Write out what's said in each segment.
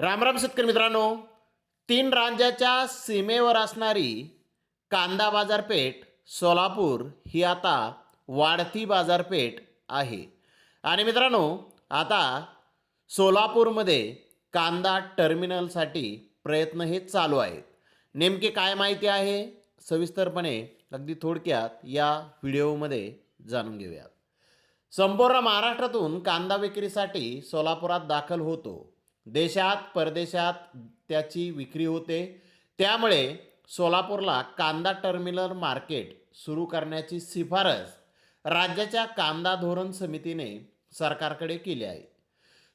रामराम शेतकरी मित्रांनो. तीन राज्याच्या सीमेवर असणारी कांदा बाजारपेठ सोलापूर ही आता वाढती बाजारपेठ आहे. आणि मित्रांनो आता सोलापूरमध्ये कांदा टर्मिनलसाठी प्रयत्न हे चालू आहेत. नेमके काय माहिती आहे? सविस्तरपणे अगदी थोडक्यात या व्हिडिओमध्ये जाणून घेऊयात. संपूर्ण महाराष्ट्रातून कांदा विक्रीसाठी सोलापुरात दाखल होतो. देशात परदेशात त्याची विक्री होते. त्यामुळे सोलापूरला कांदा टर्मिनल मार्केट सुरू करण्याची शिफारस राज्याच्या कांदा धोरण समितीने सरकारकडे केली आहे.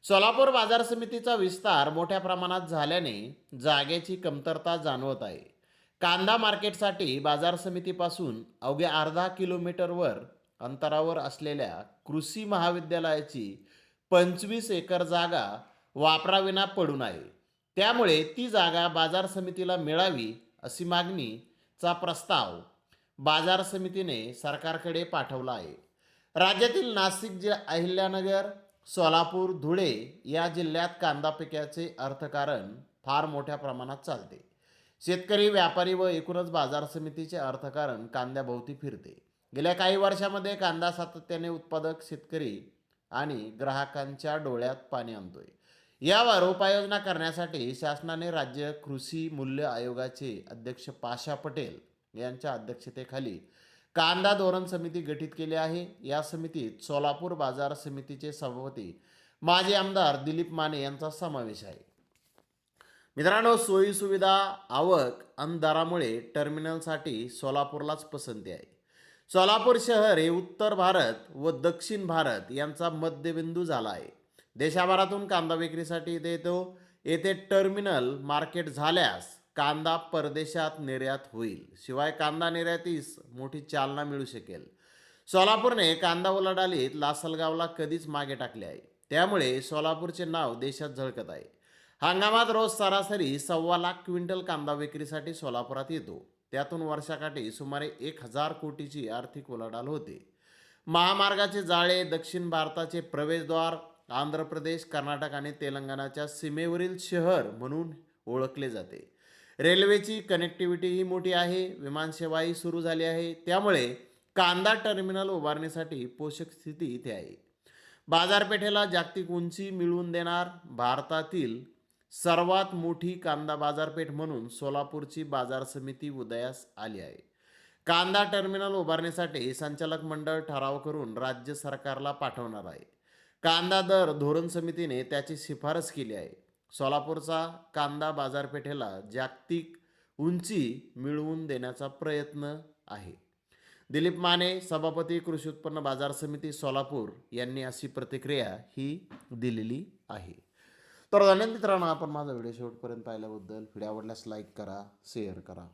सोलापूर बाजार समितीचा विस्तार मोठ्या प्रमाणात झाल्याने जागेची कमतरता जाणवत आहे. कांदा मार्केटसाठी बाजार समितीपासून अवघ्या अर्धा किलोमीटरवर अंतरावर असलेल्या कृषी महाविद्यालयाची पंचवीस एकर जागा वापराविना पडून आहे त्यामुळे ती जागा बाजार समितीला मिळावी अशी मागणीचा प्रस्ताव बाजार समितीने सरकारकडे पाठवला आहे. राज्यातील नाशिक जिल्हा अहिल्यानगर सोलापूर धुळे या जिल्ह्यात कांदा पिकाचे अर्थकारण फार मोठ्या प्रमाणात चालते. शेतकरी व्यापारी व एकूणच बाजार समितीचे अर्थकारण कांद्याभोवती फिरते. गेल्या काही वर्षामध्ये कांदा सातत्याने उत्पादक शेतकरी आणि ग्राहकांच्या डोळ्यात पाणी आणतोय. यावर उपाययोजना करण्यासाठी शासनाने राज्य कृषी मूल्य आयोगाचे अध्यक्ष पाशा पटेल यांच्या अध्यक्षतेखाली कांदा धोरण समिती गठीत केली आहे. या समितीत सोलापूर बाजार समितीचे सभापती माजी आमदार दिलीप माने यांचा समावेश आहे. मित्रांनो सोयी सुविधा आवक आणि दरामुळे टर्मिनलसाठी सोलापूरलाच पसंती आहे. सोलापूर शहर हे उत्तर भारत व दक्षिण भारत यांचा मध्यबिंदू झाला आहे. देशाभरातून कांदा विक्रीसाठी इथे येतो येथे टर्मिनल मार्केट झाल्यास कांदा परदेशात निर्यात होईल. शिवाय कांदा निर्यातीस मोठी चालना मिळू शकेल. सोलापूरने कांदा उलाढालीत लासलगावला कधीच मागे टाकले आहे. त्यामुळे सोलापूरचे नाव देशात झळकत आहे. हंगामात रोज सरासरी सव्वा लाख क्विंटल कांदा विक्रीसाठी सोलापुरात येतो. त्यातून वर्षाकाठी सुमारे एक हजार कोटीची आर्थिक उलाढाल होते. महामार्गाचे जाळे दक्षिण भारताचे प्रवेशद्वार आंध्र प्रदेश कर्नाटक आणि तेलंगणाच्या सीमेवरील शहर म्हणून ओळखले जाते. रेल्वेची कनेक्टिव्हिटीही मोठी आहे विमानसेवाही सुरू झाली आहे. त्यामुळे कांदा टर्मिनल उभारण्यासाठी पोषक स्थिती इथे आहे. बाजारपेठेला जागतिक उंची मिळवून देणार भारतातील सर्वात मोठी कांदा बाजारपेठ म्हणून सोलापूरची बाजार समिती उदयास आली आहे. कांदा टर्मिनल उभारण्यासाठी संचालक मंडळ ठराव करून राज्य सरकारला पाठवणार आहे. कांदा दर धोरण समितीने त्याची शिफारस केली आहे. सोलापूरचा कांदा बाजारपेठेला जागतिक उंची मिळवून देण्याचा प्रयत्न आहे. दिलीप माने सभापती कृषी उत्पन्न बाजार समिती सोलापूर यांनी अशी प्रतिक्रिया ही दिलेली आहे. तर धन्यवाद मित्रांनो आपण माझा व्हिडिओ शेवटपर्यंत पाहिल्याबद्दल व्हिडिओ आवडल्यास लाईक करा शेअर करा.